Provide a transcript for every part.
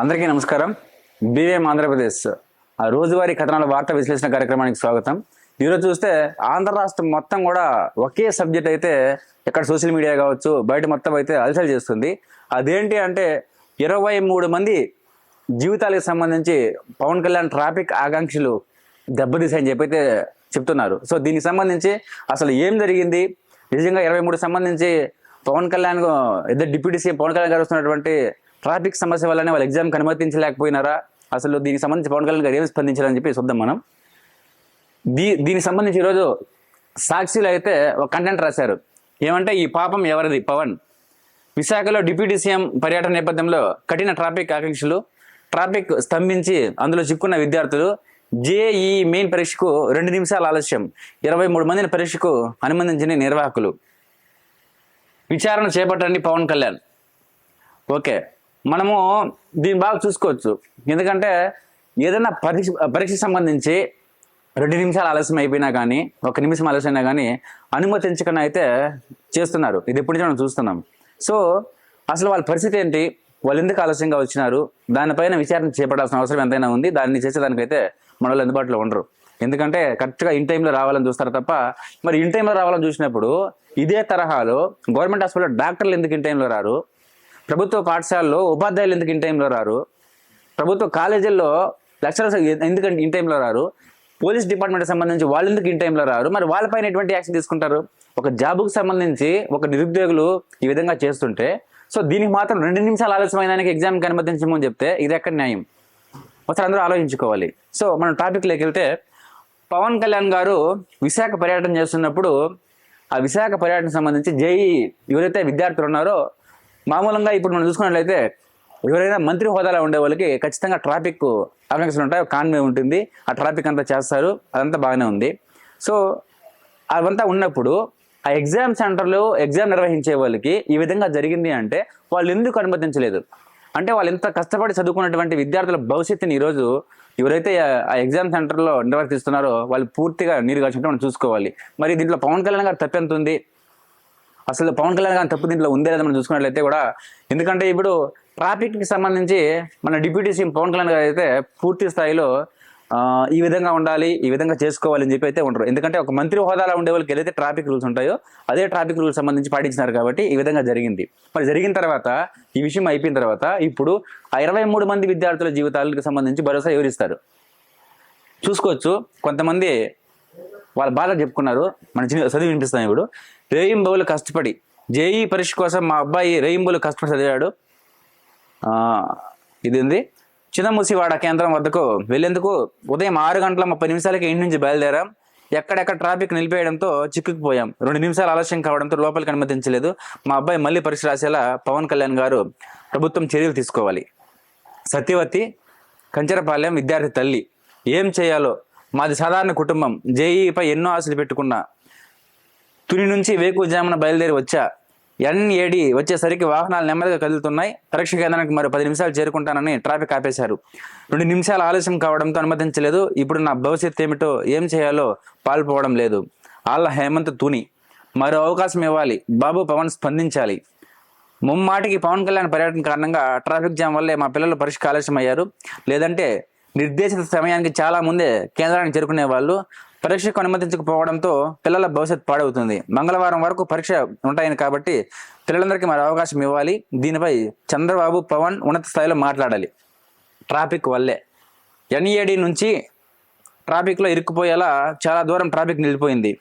అందరికీ నమస్కారం. బీవీఎం ఆంధ్రప్రదేశ్. ఆ రోజువారీ కథనాల వార్త విశ్లేషణ కార్యక్రమానికి స్వాగతం. ఈరోజు చూస్తే ఆంధ్ర రాష్ట్రం మొత్తం కూడా ఒకే సబ్జెక్ట్ అయితే ఎక్కడ సోషల్ మీడియా కావచ్చు బయట మొత్తం అయితే అలసలు చేస్తుంది. అదేంటి అంటే ఇరవై మూడు మంది జీవితాలకు సంబంధించి పవన్ కళ్యాణ్ ట్రాఫిక్ ఆకాంక్షలు దెబ్బతీసాయని చెప్పి అయితే చెప్తున్నారు. సో దీనికి సంబంధించి అసలు ఏం జరిగింది? నిజంగా ఇరవై మూడు సంబంధించి పవన్ కళ్యాణ్ ఇద్దరు డిప్యూటీ సీఎం పవన్ కళ్యాణ్ గారు వస్తున్నటువంటి ట్రాఫిక్ సమస్య వల్లనే వాళ్ళు ఎగ్జామ్కి అనుమతించలేకపోయినారా? అసలు దీనికి సంబంధించి పవన్ కళ్యాణ్ గారు ఏమి స్పందించారని చెప్పి చూద్దాం మనం. దీ దీనికి సంబంధించి ఈరోజు సాక్షిలో అయితే ఒక కంటెంట్ రాశారు. ఏమంటే ఈ పాపం ఎవరిది? పవన్. విశాఖలో డిప్యూటీ సీఎం పర్యటన నేపథ్యంలో కఠిన ట్రాఫిక్ ఆకాంక్షలు ట్రాఫిక్ స్తంభించి అందులో చిక్కున్న విద్యార్థులు జేఈ మెయిన్ పరీక్షకు రెండు నిమిషాల ఆలస్యం ఇరవై మూడు మందిని పరీక్షకు అనుమతించిన నిర్వాహకులు. విచారణ చేపట్టండి పవన్ కళ్యాణ్. ఓకే. మనము దీన్ని బాగా చూసుకోవచ్చు. ఎందుకంటే ఏదైనా పరీక్ష పరీక్షకు సంబంధించి రెండు నిమిషాలు ఆలస్యం అయిపోయినా కానీ ఒక నిమిషం ఆలస్యం అయినా కానీ అనుమతించకుండా అయితే చేస్తున్నారు. ఇది ఎప్పటి నుంచి మనం చూస్తున్నాం. సో అసలు వాళ్ళ పరిస్థితి ఏంటి? వాళ్ళు ఎందుకు ఆలస్యంగా వచ్చినారు? దానిపైన విచారణ చేపట్టాల్సిన అవసరం ఎంతైనా ఉంది. దాన్ని చేసేదానికైతే మన వాళ్ళు అందుబాటులో ఉండరు. ఎందుకంటే కరెక్ట్గా ఇన్ టైంలో రావాలని చూస్తారు తప్ప మరి ఇన్ టైంలో రావాలని చూసినప్పుడు ఇదే తరహాలో గవర్నమెంట్ హాస్పిటల్లో డాక్టర్లు ఎందుకు ఇన్ టైంలో రారు? ప్రభుత్వ పాఠశాలలో ఉపాధ్యాయులు ఎందుకు ఇన్ టైంలో రారు? ప్రభుత్వ కాలేజీల్లో లెక్చరర్స్ ఎందుకంటే ఇన్ టైంలో రారు? పోలీస్ డిపార్ట్మెంట్ సంబంధించి వాళ్ళు ఎందుకు ఇన్ టైంలో రారు? మరి వాళ్ళపైన ఎటువంటి యాక్షన్ తీసుకుంటారు? ఒక జాబుకు సంబంధించి ఒక నిరుద్యోగులు ఈ విధంగా చేస్తుంటే సో దీనికి మాత్రం రెండు నిమిషాలు ఆలస్యమైనానికి ఎగ్జామ్కి అనుమతించమని చెప్తే ఇది ఎక్కడ న్యాయం? ఒకసారి అందరూ ఆలోచించుకోవాలి. సో మనం టాపిక్లోకి వెళ్తే పవన్ కళ్యాణ్ గారు విశాఖ పర్యటన చేస్తున్నప్పుడు ఆ విశాఖ పర్యటన సంబంధించి జేఈ ఎవరైతే విద్యార్థులు ఉన్నారో మామూలుగా ఇప్పుడు మనం చూసుకున్నట్లయితే ఎవరైనా మంత్రి హోదాలో ఉండే వాళ్ళకి ఖచ్చితంగా ట్రాఫిక్ ఆకాంక్షలు ఉంటాయి కాన్వే ఉంటుంది. ఆ ట్రాఫిక్ అంతా చేస్తారు అదంతా బాగానే ఉంది. సో అవంతా ఉన్నప్పుడు ఆ ఎగ్జామ్ సెంటర్లో ఎగ్జామ్ నిర్వహించే వాళ్ళకి ఈ విధంగా జరిగింది అంటే వాళ్ళు ఎందుకు అనుమతించలేదు? అంటే వాళ్ళు ఎంత కష్టపడి చదువుకున్నటువంటి విద్యార్థుల భవిష్యత్తుని ఈరోజు ఎవరైతే ఆ- ఎగ్జామ్ సెంటర్లో నిర్వర్తిస్తున్నారో వాళ్ళు పూర్తిగా నీరు కాల్చినట్టు మనం చూసుకోవాలి. మరి దీంట్లో పవన్ కళ్యాణ్ గారు తప్పెంత ఉంది? అసలు పవన్ కళ్యాణ్ గారి తప్పు దీంట్లో ఉందే లేదా మనం చూసుకున్నట్లయితే కూడా ఎందుకంటే ఇప్పుడు ట్రాఫిక్కి సంబంధించి మన డిప్యూటీ సీఎం పవన్ కళ్యాణ్ గారు అయితే పూర్తి స్థాయిలో ఈ విధంగా ఉండాలి ఈ విధంగా చేసుకోవాలని చెప్పి అయితే ఉండరు ఎందుకంటే ఒక మంత్రి హోదాలో ఉండే వాళ్ళకి ఏదైతే ట్రాఫిక్ రూల్స్ ఉంటాయో అదే ట్రాఫిక్ రూల్స్ సంబంధించి పాటించినారు కాబట్టి ఈ విధంగా జరిగింది. మరి జరిగిన తర్వాత ఈ విషయం అయిపోయిన తర్వాత ఇప్పుడు ఆ ఇరవై మూడు మంది విద్యార్థుల జీవితాలకు సంబంధించి భరోసా వివరిస్తారు చూసుకోవచ్చు. కొంతమంది వాళ్ళ బాధ చెప్పుకున్నారు. మన చిన్న చదివి వినిపిస్తాం ఇప్పుడు. రేయింబవులు కష్టపడి జేఈ పరీక్ష కోసం మా అబ్బాయి రేయింబవులు కష్టపడి చదివాడు. ఇదింది? ఇది చిన్నముసివాడ కేంద్రం వద్దకు వెళ్ళేందుకు ఉదయం ఆరు గంటల ముప్పై నిమిషాలకి ఇంటి నుంచి బయలుదేరాం. ఎక్కడెక్కడ ట్రాఫిక్ నిలిపేయడంతో చిక్కుకుపోయాం. రెండు నిమిషాలు ఆలస్యం కావడంతో లోపలికి అనుమతించలేదు. మా అబ్బాయి మళ్ళీ పరీక్ష రాసేలా పవన్ కళ్యాణ్ గారు ప్రభుత్వం చర్యలు తీసుకోవాలి. సత్యవతి కంచరపాలెం విద్యార్థి తల్లి ఏం చేయాలో? మాది సాధారణ కుటుంబం. జేఈపై ఎన్నో ఆశలు పెట్టుకున్నా తుని నుంచి వేకుజామున బయలుదేరి వచ్చా? ఎన్ఏడి వచ్చేసరికి వాహనాలు నెమ్మదిగా కదులుతున్నాయి. పరీక్ష కేంద్రానికి మరో పది నిమిషాలు చేరుకుంటానని ట్రాఫిక్ ఆపేశారు. రెండు నిమిషాలు ఆలస్యం కావడంతో అనుమతించలేదు. ఇప్పుడు నా భవిష్యత్తు ఏమిటో ఏం చేయాలో పాల్పోవడం లేదు. ఆళ్ళ హేమంత్ తుని. మరో అవకాశం ఇవ్వాలి. బాబు పవన్ స్పందించాలి. ముమ్మాటికి పవన్ కళ్యాణ్ పర్యటన కారణంగా ట్రాఫిక్ జామ్ వల్లే మా పిల్లలు పరీక్షకు ఆలస్యం అయ్యారు లేదంటే నిర్దేశిత సమయానికి చాలా ముందే కేంద్రానికి చేరుకునే వాళ్ళు పరీక్షకు అనుమతించకపోవడంతో పిల్లల భవిష్యత్ పాడవుతుంది. మంగళవారం వరకు పరీక్ష ఉంటాయని కాబట్టి పిల్లలందరికీ మరి అవకాశం ఇవ్వాలి. దీనిపై చంద్రబాబు పవన్ ఉన్నత స్థాయిలో మాట్లాడాలి. ట్రాఫిక్ వల్లే. ఎన్ఈఏడి నుంచి ట్రాఫిక్లో ఇరుక్కుపోయేలా చాలా దూరం ట్రాఫిక్ నిలిపోయింది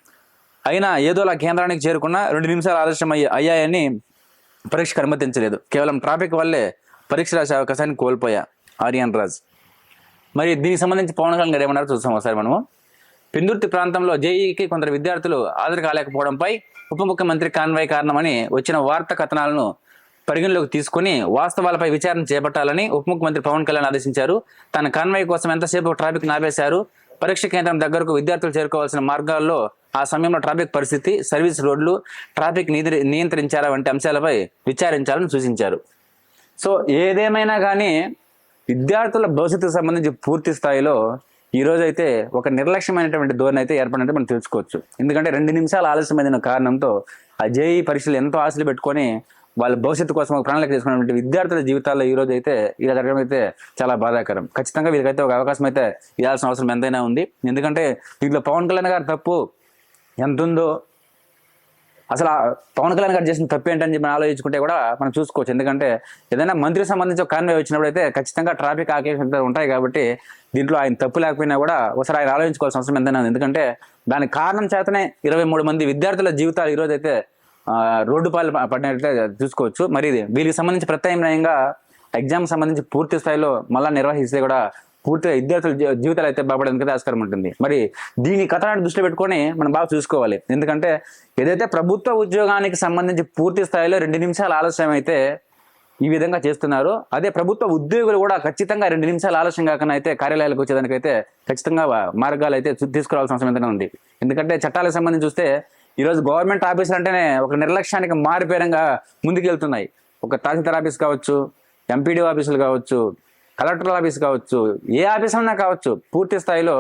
అయినా ఏదోలా కేంద్రానికి చేరుకున్న రెండు నిమిషాలు ఆలస్యం అయ్యి అయ్యాయని పరీక్షకు అనుమతించలేదు. కేవలం ట్రాఫిక్ వల్లే పరీక్ష రాసే అవకాశాన్ని కోల్పోయా ఆర్యన్ రాజ్. మరి దీనికి సంబంధించి పవన్ కళ్యాణ్ గారు ఏమన్నారో చూస్తాం ఒకసారి మనము. పెందుర్తి ప్రాంతంలో జేఈకి కొందరు విద్యార్థులు హాజరు కాలేకపోవడంపై ఉప ముఖ్యమంత్రి కాన్వాయ్ కారణమని వచ్చిన వార్తా కథనాలను పరిగణలోకి తీసుకుని వాస్తవాలపై విచారణ చేపట్టాలని ఉప ముఖ్యమంత్రి పవన్ కళ్యాణ్ ఆదేశించారు. తన కాన్వాయ్ కోసం ఎంతసేపు ట్రాఫిక్ నాపేశారు? పరీక్ష కేంద్రం దగ్గరకు విద్యార్థులు చేరుకోవాల్సిన మార్గాల్లో ఆ సమయంలో ట్రాఫిక్ పరిస్థితి సర్వీస్ రోడ్లు ట్రాఫిక్ నియంత్రించారా వంటి అంశాలపై విచారించాలని సూచించారు. సో ఏదేమైనా కానీ విద్యార్థుల భవిష్యత్తుకు సంబంధించి పూర్తి స్థాయిలో ఈ రోజు అయితే ఒక నిర్లక్ష్యమైనటువంటి ధోరణి అయితే ఏర్పడినట్టు మనం తెలుసుకోవచ్చు. ఎందుకంటే రెండు నిమిషాలు ఆలస్యమైన కారణంతో ఆ జేఈ పరీక్షలు ఎంతో ఆశలు పెట్టుకొని వాళ్ళ భవిష్యత్తు కోసం ఒక ప్రణాళిక తీసుకున్నటువంటి విద్యార్థుల జీవితాల్లో ఈ రోజు అయితే ఇలా జరగడం అయితే చాలా బాధాకరం. ఖచ్చితంగా వీళ్ళకైతే ఒక అవకాశం అయితే ఇవ్వాల్సిన అవసరం ఎంతైనా ఉంది. ఎందుకంటే దీంట్లో పవన్ కళ్యాణ్ గారు తప్పు ఎంత ఉందో అసలు ఆ పవన్ కళ్యాణ్ గారు చేసిన తప్పు ఏంటని చెప్పి మనం ఆలోచించుకుంటే కూడా మనం చూసుకోవచ్చు. ఎందుకంటే ఏదైనా మంత్రి సంబంధించి ఒక కాన్వే వచ్చినప్పుడు అయితే ఖచ్చితంగా ట్రాఫిక్ ఆకేషన్ ఉంటాయి కాబట్టి దీంట్లో ఆయన తప్పు లేకపోయినా కూడా ఒకసారి ఆయన ఆలోచించుకోవాల్సిన అవసరం ఎంతైనా ఎందుకంటే దాని కారణం చేతనే ఇరవై మూడు మంది విద్యార్థుల జీవితాలు ఈరోజు అయితే రోడ్డు పాలు పడినట్లయితే చూసుకోవచ్చు. మరి ఇది వీరికి సంబంధించి ప్రత్యామ్నాయంగా ఎగ్జామ్ సంబంధించి పూర్తి స్థాయిలో మళ్ళా నిర్వహిస్తే కూడా పూర్తిగా విద్యార్థుల జీ- జీవితాలు అయితే బాగుపడడానికి ఆస్కారం ఉంటుంది. మరి దీని కథనాన్ని దృష్టిలో పెట్టుకొని మనం బాగా చూసుకోవాలి. ఎందుకంటే ఏదైతే ప్రభుత్వ ఉద్యోగానికి సంబంధించి పూర్తి స్థాయిలో రెండు నిమిషాల ఆలస్యం అయితే ఈ విధంగా చేస్తున్నారు అదే ప్రభుత్వ ఉద్యోగులు కూడా ఖచ్చితంగా రెండు నిమిషాలు ఆలస్యం కాకుండా అయితే కార్యాలయాలకు వచ్చేదానికైతే ఖచ్చితంగా మార్గాలు అయితే తీసుకురావాల్సిన అవసరం ఎంతైనా ఉంది. ఎందుకంటే చట్టాలకు సంబంధించి చూస్తే ఈరోజు గవర్నమెంట్ ఆఫీసులు అంటేనే ఒక నిర్లక్ష్యానికి మారిపేరంగా ముందుకెళ్తున్నాయి. ఒక తహసీల్దార్ ఆఫీస్ కావచ్చు ఎంపీడీ ఆఫీసులు కావచ్చు కలెక్టర్ ఆఫీస్ కావచ్చు ఏ ఆఫీస్ అన్నా కావచ్చు పూర్తి స్థాయిలో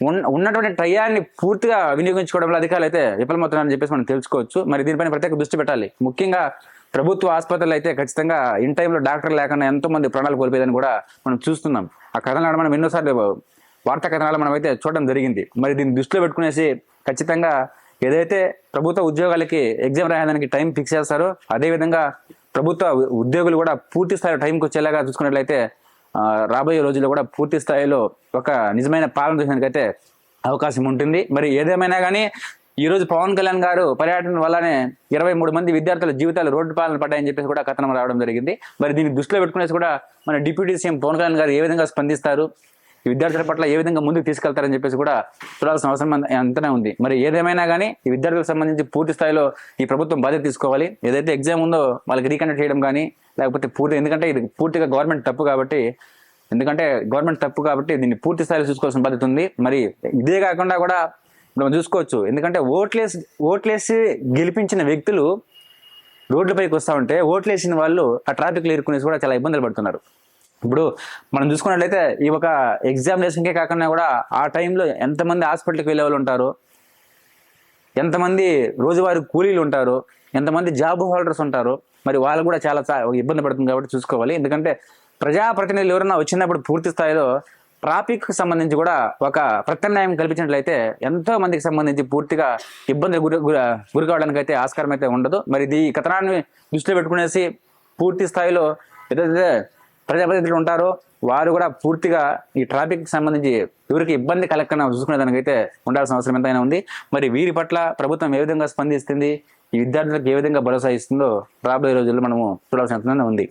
ఉన్న ఉన్నటువంటి ట్రయాన్ని పూర్తిగా వినియోగించుకోవడంలో అధికారులు అయితే విఫలమవుతున్నారని చెప్పేసి మనం తెలుసుకోవచ్చు. మరి దీనిపైన ప్రత్యేక దృష్టి పెట్టాలి. ముఖ్యంగా ప్రభుత్వ ఆసుపత్రులు అయితే ఖచ్చితంగా ఇన్ టైంలో డాక్టర్ లేకుండా ఎంతో మంది ప్రాణాలు కోల్పోయేదని కూడా మనం చూస్తున్నాం. ఆ కథనాలు మనం ఎన్నోసార్లు వార్తా కథనాలు మనం అయితే చూడడం జరిగింది. మరి దీన్ని దృష్టిలో పెట్టుకునేసి ఖచ్చితంగా ఏదైతే ప్రభుత్వ ఉద్యోగాలకి ఎగ్జామ్ రాయడానికి టైం ఫిక్స్ చేస్తారో అదేవిధంగా ప్రభుత్వ ఉద్యోగులు కూడా పూర్తి స్థాయిలో టైంకి వచ్చేలాగా చూసుకున్నట్లయితే రాబోయే రోజుల్లో కూడా పూర్తి స్థాయిలో ఒక నిజమైన పాలన చూసినకైతే అవకాశం ఉంటుంది. మరి ఏదేమైనా కానీ ఈ రోజు పవన్ కళ్యాణ్ గారు పర్యటన వల్లనే ఇరవై మూడు మంది విద్యార్థుల జీవితాలు రోడ్డు పాలన పడ్డాయని చెప్పేసి కూడా కథనం రావడం జరిగింది. మరి దీన్ని దృష్టిలో పెట్టుకునేసి కూడా మన డిప్యూటీ సీఎం పవన్ కళ్యాణ్ గారు ఏ విధంగా స్పందిస్తారు? విద్యార్థుల పట్ల ఏ విధంగా ముందుకు తీసుకెళ్తారని చెప్పేసి కూడా చూడాల్సిన అవసరం ఎంతనే అంతనే ఉంది. మరి ఏదేమైనా కానీ ఈ విద్యార్థులకు సంబంధించి పూర్తి స్థాయిలో ఈ ప్రభుత్వం బాధ్యత తీసుకోవాలి. ఏదైతే ఎగ్జామ్ ఉందో వాళ్ళకి రీకండక్ట్ చేయడం కానీ లేకపోతే పూర్తి ఎందుకంటే ఇది పూర్తిగా గవర్నమెంట్ తప్పు కాబట్టి ఎందుకంటే గవర్నమెంట్ తప్పు కాబట్టి దీన్ని పూర్తి స్థాయిలో చూసుకోవాల్సిన బాధ్యత ఉంది. మరి ఇదే కాకుండా కూడా ఇప్పుడు మనం చూసుకోవచ్చు. ఎందుకంటే ఓట్లేసి ఓట్లేసి గెలిపించిన వ్యక్తులు రోడ్లపైకి వస్తా ఉంటే ఓట్లేసిన వాళ్ళు ఆ ట్రాఫిక్లో ఇరుక్కునేసి కూడా చాలా ఇబ్బందులు పడుతున్నారు. ఇప్పుడు మనం చూసుకున్నట్లయితే ఈ ఒక ఎగ్జామినేషన్కే కాకుండా కూడా ఆ టైంలో ఎంతమంది హాస్పిటల్కి వెళ్ళే వాళ్ళు ఉంటారు? ఎంతమంది రోజువారీ కూలీలు ఉంటారు? ఎంతమంది జాబ్ హోల్డర్స్ ఉంటారు? మరి వాళ్ళు కూడా చాలా ఇబ్బంది పడుతుంది కాబట్టి చూసుకోవాలి. ఎందుకంటే ప్రజాప్రతినిధులు ఎవరైనా వచ్చినప్పుడు పూర్తి స్థాయిలో ట్రాఫిక్ సంబంధించి కూడా ఒక ప్రత్యామ్నాయం కల్పించినట్లయితే ఎంతో మందికి సంబంధించి పూర్తిగా ఇబ్బందులు గురి గురి గురి కావడానికి అయితే ఆస్కారం అయితే ఉండదు. మరి ఇది ఈ కథనాన్ని దృష్టిలో పెట్టుకునేసి పూర్తి స్థాయిలో ఏదైతే ప్రజాప్రతినిధులు ఉంటారో. వారు కూడా పూర్తిగా ఈ ట్రాఫిక్ సంబంధించి ఎవరికి ఇబ్బంది కలగకుండా చూసుకునే దానికైతే ఉండాల్సిన అవసరం ఎంతైనా ఉంది. మరి వీరి పట్ల ప్రభుత్వం ఏ విధంగా స్పందిస్తుంది? ఈ విద్యార్థులకు ఏ విధంగా భరోసా ఇస్తుందో రాబోయే రోజుల్లో మనము చూడాల్సిన ఉంది.